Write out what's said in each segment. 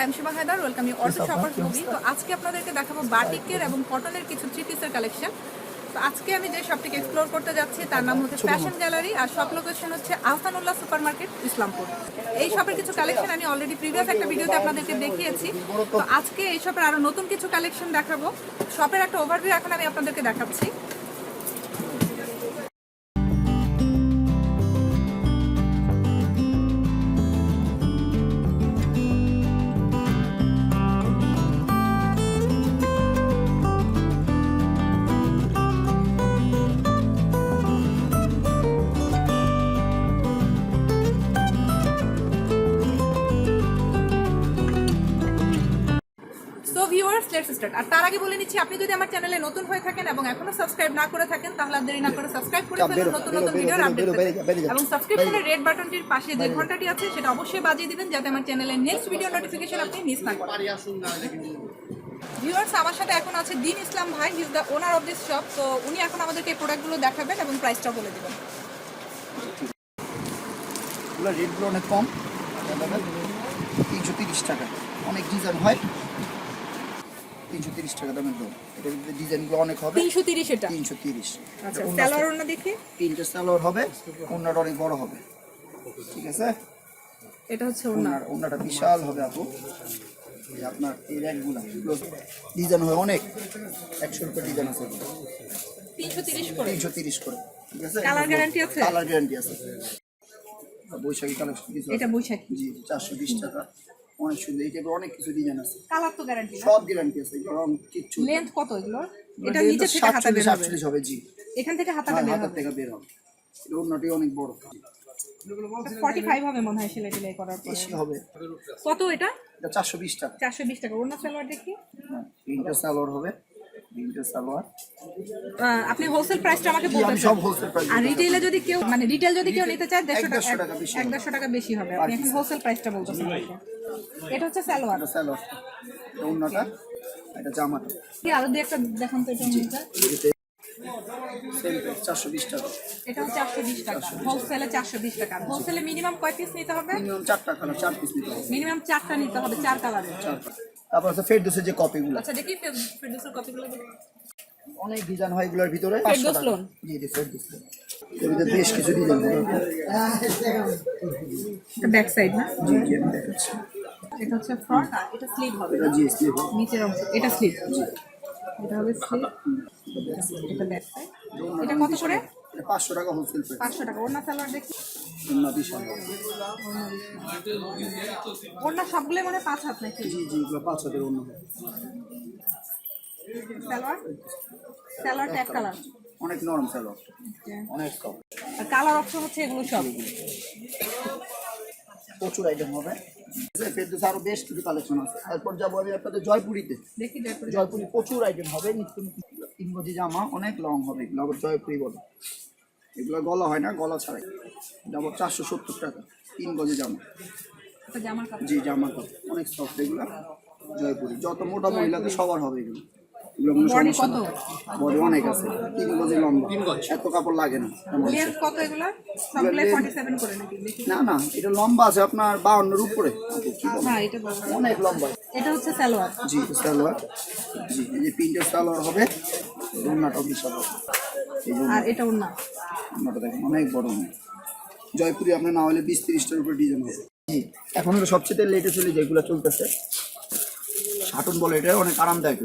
I am Shiba Haider welcome you all to shoppers movie তো আজকে আপনাদেরকে দেখাবো বাটিকের এবং কটনের কিছু থ্রি পিসের কালেকশন তো আজকে আমি যে শপটিকে এক্সপ্লোর করতে যাচ্ছি তার নাম হচ্ছে ফ্যাশন গ্যালারি আর শপ লোকেশন হচ্ছে আহসানুল্লাহ সুপার মার্কেট ইসলামপুর। এই শপের কিছু কালেকশন আমি অলরেডি প্রিভিয়াস একটা ভিডিওতে আপনাদেরকে দেখিয়েছি। তো আজকে এই শপের আরও নতুন কিছু কালেকশন দেখাবো। শপের একটা ওভারভিউ এখন আমি আপনাদেরকে দেখাচ্ছি। ভিউয়ার্স লেটস স্টার্ট আর তার আগে বলে নিচ্ছি আপনি যদি আমার চ্যানেলে নতুন হয়ে থাকেন এবং এখনও সাবস্ক্রাইব না করে থাকেন তাহলে আর দেরি না করে সাবস্ক্রাইব করে ফেলুন নতুন নতুন ভিডিওর আপডেট। এবং সাবস্ক্রিপশনের রেড বাটনটির পাশে যে ঘন্টাটি আছে সেটা অবশ্যই বাজিয়ে দিবেন যাতে আমার চ্যানেলের নেক্সট ভিডিও নোটিফিকেশন আপনি মিস না করেন। ভিউয়ার্স আমার সাথে এখন আছে দিন ইসলাম ভাই he is the owner of this shop তো উনি এখন আমাদেরকে এই প্রোডাক্টগুলো দেখাবেন এবং প্রাইসটা বলে দিবেন। রেটগুলো অনেক কম। তিনশো তিরিশ টাকা। অনেক ডিজাইন হয়। তিনশো তিরিশ টাকা দামের দাম ভিতরে ডিজাইনগুলো অনেক হবে। তিনশো তিরিশ এটা? তিনশো তিরিশ। আচ্ছা স্যালোয়ার দেখি? তিনটে সালোয়ার হবে ওনাটা অনেক বড় হবে। ঠিক আছে? এটা হচ্ছে ওনার ওনাটা বিশাল হবে আপু। আপনার এই র্যাকগুলো ডিজাইন হয় অনেক। একশো রুপিয়া ডিজাইন আছে। তিনশো তিরিশ করে? তিনশো তিরিশ করে। ঠিক আছে? Colour guarantee আছে? কালার গ্যারান্টি আছে। বৈশাখী কালেকশন এটা বৈশাখী? জি চারশো বিশ টাকা। অনেক সুন্দর এই টাইপের অনেক কিছু ডিজাইন আছে। কালার তো গ্যারান্টি না? সব গ্যারান্টি আছে রং কিচ্ছু লেন্থ কত এগুলোর? এটা নিচে থেকে হাতা বের হবে। সাতচল্লিশ হবে জি। এখান থেকে হাতাটা হ্যাঁ, বের হবে। থেকে বের হবে। এটা অন্যটি অনেক বড়। ফর্টি ফাইভ হবে মনে হয় সেলাই টেলাই করার পরে। বেশি হবে। কত এটা? এটা চারশো বিশ টাকা। চারশো বিশ টাকা। অন্য সালোয়ার দেখি হ্যাঁ, সালোয়ার হবে। সালোয়ার। আপনি হোলসেল প্রাইসটা আমাকে জি, বলতে সব হোলসেল প্রাইস আর রিটেলে যদি কেউ মানে রিটেল যদি কেউ নিতে চায় দেড়শো এক দেড়শো টাকা টাকা বেশি এক দেড়শো টাকা বেশি হবে। আপনি এখন হোলসেল প্রাইসটা বলতেছেন। এটা হচ্ছে সালোয়ার। সালোয়ার। এটা অন্যটা এটা জামাটা আরও দিয়ে একটা দেখান তো এটা এটা হচ্ছে টাকা। হোলসেলে চারশো বিশ টাকা। হোলসেলে মিনিমাম কয় পিস নিতে হবে? মিনিমাম চারটা কালার চার পিস নিতে হবে। মিনিমাম চারটা নিতে হবে চার কালারের তারপর আছে ফেরদোসের যে কপিগুলো আচ্ছা দেখি ফেরদৌসের কপিগুলো অনেক ডিজাইন হয় এগুলোর ভিতরে। পাঁচশো lawn. G G Ferdous lawn. এর বেশ কিছু ডিজাইন ব্যাক সাইড না? জি জি এটা হচ্ছে ফ্রন্ট আর এটা স্লিভ হবে। নিচের অংশ এটা স্লিভ এটা হবে স্লিভ এটা ব্যাক সাইড এটা কত করে? পাঁচশো টাকা হোলসেল প্রাইস পাঁচশো টাকা। ওড়না সালোয়ার দেখি। ওড়না সবগুলো মানে পাঁচ হাত নাকি? জি জি এগুলো পাঁচ হাজার অন্য সালোয়ার? সালোয়ারটা এক কালার অনেক নরম সালোয়ার। অনেক কম। কালার অপশন হচ্ছে এগুলো সব। প্রচুর আইটেম হবে। ফেরদোস আরও বেশ কিছু কালেকশন আছে। তারপর যাব আমি আপনাদের জয়পুরিতে। জয়পুরি প্রচুর আইটেম হবে নিত্য তিন গজি জামা অনেক লং হবে এগুলো আবার জয়পুরি বলে। এগুলো গলা হয় না গলা ছাড়াই। যাব চারশো সত্তর টাকা তিন গজি জামা। এটা জামার জি জামা কাপড়। অনেক সফট এগুলো। জয়পুরি। যত মোটা মহিলাদের সবার হবে এগুলো। এগুলো কোনো সমস্যা না বডি অনেক আছে তিন গজি লম্বা। এত কাপড় লাগে না কত এগুলো? না না এটা লম্বা আছে আপনার বাউন্নের উপরে? হ্যাঁ অনেক লম্বা। এটা হচ্ছে সালোয়ার। জি সালোয়ার। জি এই যে প্রিন্টের সালোয়ার হবে ওড়নাটাও বিশাল হবে। আর এটা ওড়না? ওড়নাটা দেখেন অনেক বড় জয়পুরি আপনার না হলে বিশ তিরিশটার উপর ডিজাইন হবে। জি এখন হলো সবচেয়ে লেটে চলে যেগুলো চলতেছে শাটন বলে এটা অনেক আরামদায়ক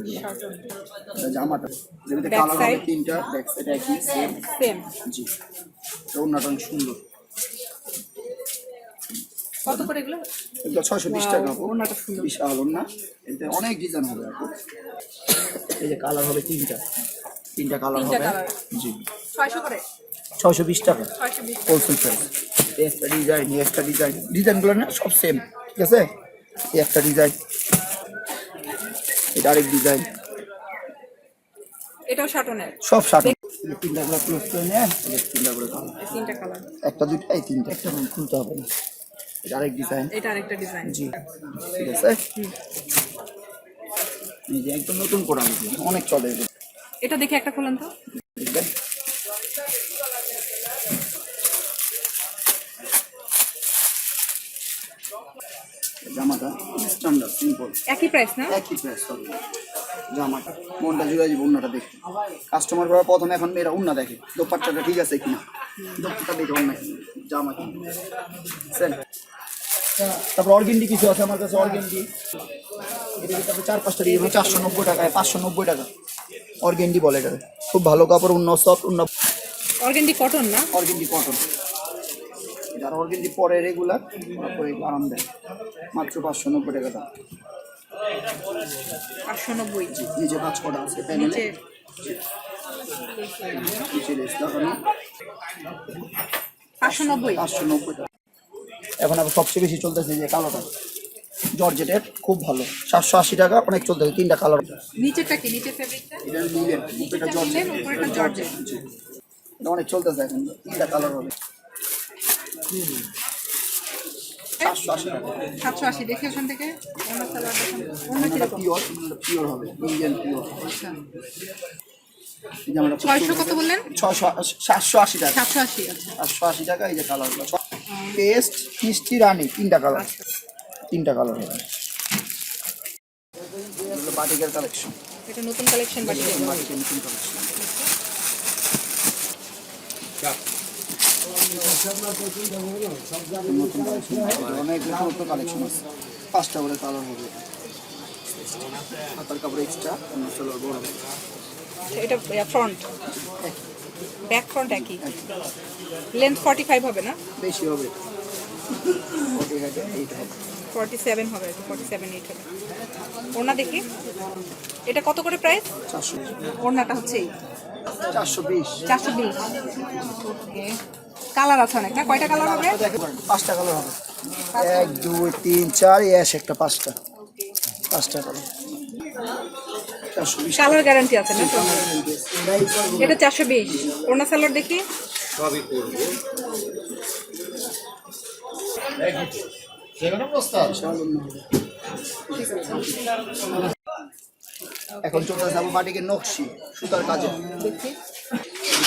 জামাটা। যেটাতে কালার হবে তিনটা ব্যাক সাইড একই সেম সেম জি। ওড়নাটা অনেক সুন্দর। কত করে এগুলো? এগুলো ছয়শো বিশ টাকা। ওড়নাটা সুন্দর। বিশাল ওড়না। এতে অনেক ডিজাইন হবে আপু এই যে কালার হবে তিনটা। তিনটা কালার হবে। জি। ছয়শো করে? ছয়শো বিশ টাকা। হোলসেল প্রাইস এই একটা ডিজাইন একটা ডিজাইন ডিজাইনগুলো না সব সেম ঠিক আছে? এই একটা ডিজাইন এটা আরেক ডিজাইন এটাও শাটনের সব শাটন তিনটা করে ক্লোজ করে নিয়ে তিনটা করে কালার তিনটা কালার একটা দুইটা এই তিনটা। একটা খুলতে হবে না। এটা আরেক ডিজাইন এটা আরেকটা ডিজাইন জি। ঠিক আছে? এই যে একদম নতুন করে আনছি অনেক চলে এটা দেখে একটা খোলেন তো। স্ট্যান্ডার্ড সিম্পল একই প্রাইস না? একই প্রাইস হবে জামাটা মনটা জুড়ে যাবে উন্নাটা দেখতে। কাস্টমার প্রথমে এখন উন্না দেখে দোপাট্টাটা ঠিক আছে কিনা। দোপাট্টা দেখে অন্য জামা কিনা। বুঝছেন? তারপর অর্গেন্ডি কিছু আছে আমার কাছে অর্গেন্ডি। এটা যদি চার পাঁচটা দিয়ে চারশো নব্বই টাকায় পাঁচশো নব্বই টাকা। অর্গেন্ডি বলে এটা খুব ভালো কাপড় উন্ন সফট উন্ন অর্গেন্ডি কটন না? অর্গেন্ডি কটন যারা অর্গেন্ডি পরে রেগুলার ওরা পরে আরাম দেয়। মাত্র পাঁচশো নব্বই টাকা দাম পাঁচশো নব্বই। নিচে পাঁচ কটা আছে প্যানেলে। পাঁচশো নব্বই। পাঁচশো নব্বই টাকা। এখন আবার সবচেয়ে বেশি চলতেছে যে কালোটা। জর্জেটের খুব ভালো। সাতশো আশি টাকা অনেক চলতেছে তিনটা কালার নিচেরটা কি? নিচের ফেব্রিকটা উপরেটা জর্জেট। এটা অনেক চলতেছে এখন। তিনটা কালার হবে। সাতশো আশি দেখি ওখান থেকে। অন্য পিওর পিওর হবে ইন্ডিয়ান পিওর আচ্ছা। যে আমরা ছয়শো কত বললেন? ছশো সাতশো আশি টাকা। সাতশো আশি আচ্ছা। সাতশো আশি টাকা এই যে কালারগুলো পেস্ট মিষ্টি রানি তিনটা কালার তিনটা কালার হবে। বাটিকের কালেকশন এটা নতুন কালেকশন বাটি বাটিকের নতুন কালেকশন অনেক নতুন নতুন কালেকশন আছে। পাঁচটা করে কালার হবে। হাতার কাপড় এক্সট্রা বড় এটা ফ্রন্ট ব্যাক ফ্রন্ট একই। লেন্থ ফর্টি ফাইভ হবে না? বেশি হবে। ফর্টি সেভেন হবে। ফর্টি সেভেন এইট হবে। ওড়না দেখি। এটা কত করে প্রাইস চারশো। ওড়নাটা হচ্ছে চারশো বিশ। চারশো বিশ। কালার আছে অনেক না? কয়টা কালার হবে? পাঁচটা কালার হবে। এক দুই তিন চার এস একটা পাঁচটা। পাঁচটা কালার। চারশো বিশ। কালার গ্যারান্টি আছে না তো? এটা চারশো বিশ। ওড়না সালোয়ার দেখি? এখন চলে যাব বাটিকে নকশি সুতার কাজে। দেখি।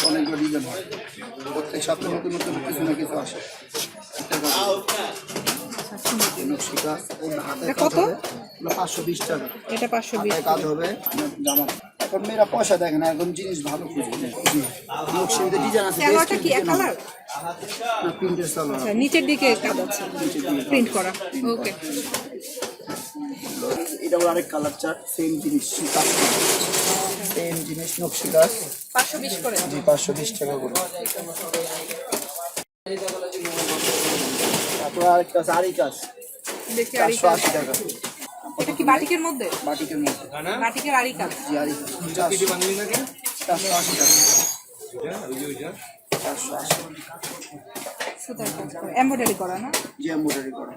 অনেকগুলো ডিজাইন হয় প্রত্যেক সপ্তাহে নতুন নতুন কিছু না কিছু আসে। নকশি কাজ কত? পাঁচশো বিশ টাকা। এটা পাঁচশো বিশ। কাজ হবে জামা। এখন মেয়েরা পয়সা দেখে না এখন জিনিস ভালো খুঁজে। ডিজাইন আছে সালোয়ারটা কি? এক কালার না প্রিন্টের সালোয়ার আচ্ছা নিচের দিকে কাজ আছে। প্রিন্ট করা। ওকে এটা হলো আরেক কালার চার্ট সেম জিনিস সেম জিনিস নকশি কাজ পাঁচশো বিশ করে। জি পাঁচশো বিশ টাকা করে। তারপর আরেকটা আছে আরি কাজ। চারশো আশি টাকা। এটা কি বাটিকের মধ্যে? বাটিকের মধ্যে। বাটিকের আরি কাজ। জি আরি কাজ। চারশো চারশো আশি টাকা। চারশো আশি। সুতার কাজ। করে এমব্রয়ডারি করা না? জি এম্বোডারি করা।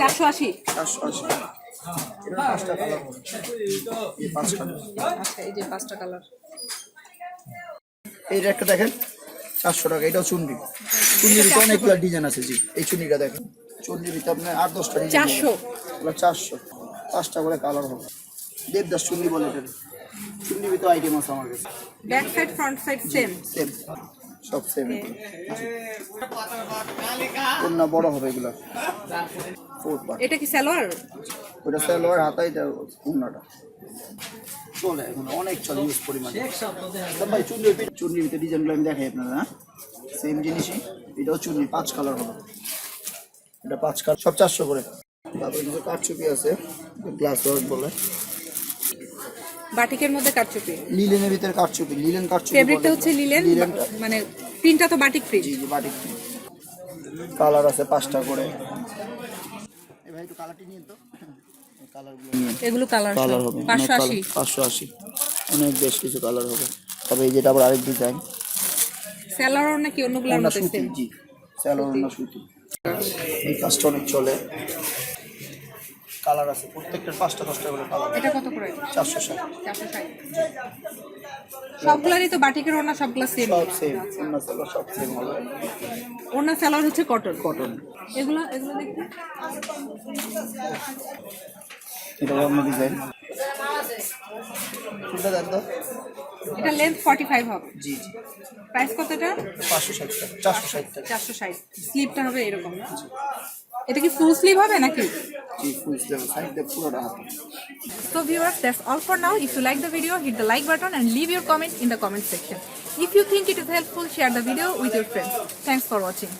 চারশো আশি। চারশো আশি। পাঁচটা কালার হবে। এই পাঁচ কালার আচ্ছা এই যে পাঁচটা কালার এইটা একটা দেখেন চারশো টাকা। এটাও চুন্ডি চুন্ডির অনেকগুলো ডিজাইন আছে জি। এই চুন্ডিটা দেখেন। চুন্ডির ভিতরে আপনার আট দশটা চারশো। চারশো। পাঁচটা করে কালার হবে। দেবদাস চুন্ডি বলে এটা। চুন্ডির ভিতরে আইটেম আছে আমার কাছে back side front side same same সব সেম কন্যা বড় হবে এগুলো এটা কি সালোয়ার ওটা সালোয়ার হাতাই দেয় কন্যাটা চলে এখন অনেক চলে ইউজ পরিমাণে ভাই চুন্ডির চুন্ডির ভিতরে ডিজাইনগুলো আমি দেখাই আপনারা হ্যাঁ সেম জিনিসই এটাও চুন্নি পাঁচ কালার হবে এটা পাঁচ কালার সব চারশো করে তারপরে কিছু কাঠচুপি আছে গ্লাস ওয়ার্ক বলে বাটিকের মধ্যে কারচুপি। লিলেনের ভিতরে কারচুপি লিলেন কাঠচুপি ফেব্রিকটা হচ্ছে লিলেন মানে প্রিন্টটা তো বাটিক প্রিন্ট জি জি বাটিক কালার আছে পাঁচটা করে। এ ভাই একটু কালারটি নিয়ে তো। কালারগুলো এগুলো কালার কালার হবে। পাঁচশো আশি। পাঁচশো আশি। অনেক বেশ কিছু কালার হবে। তবে এই যেটা আবার আরেক ডিজাইন সালোয়ার নাকি অন্যগুলোর সুতি সেম জি। স্যালোর অন্য সুতি। এই কাজটা অনেক চলে। কালার আছে প্রত্যেকটার পাঁচটা দশটা করে কালার। এটা কত করে? চারশো ষাট। চারশো ষাট। সবগুলারই তো বাটিকের ওড়না সবগুলা সেম সব সেম অন্য স্যালোর সব সেম হবে। ওড়না সালোয়ার হচ্ছে কটন কটন এগুলো এগুলো দেখি। এটা অন্য ডিজাইন দেন তো। এটা লেন্থ ফর্টি ফাইভ হবে। জি জি। প্রাইস কত এটা পাঁচশো ষাট টাকা চারশো ষাট টাকা। চারশো ষাট। স্লিপটা হবে এরকম না? এটা কি ফুল স্লিভ হবে নাকি So viewers, that's all for now. If you like the video, hit the like button and leave your comment in the comment section. If you think it is helpful, share the video with your friends. Thanks for watching.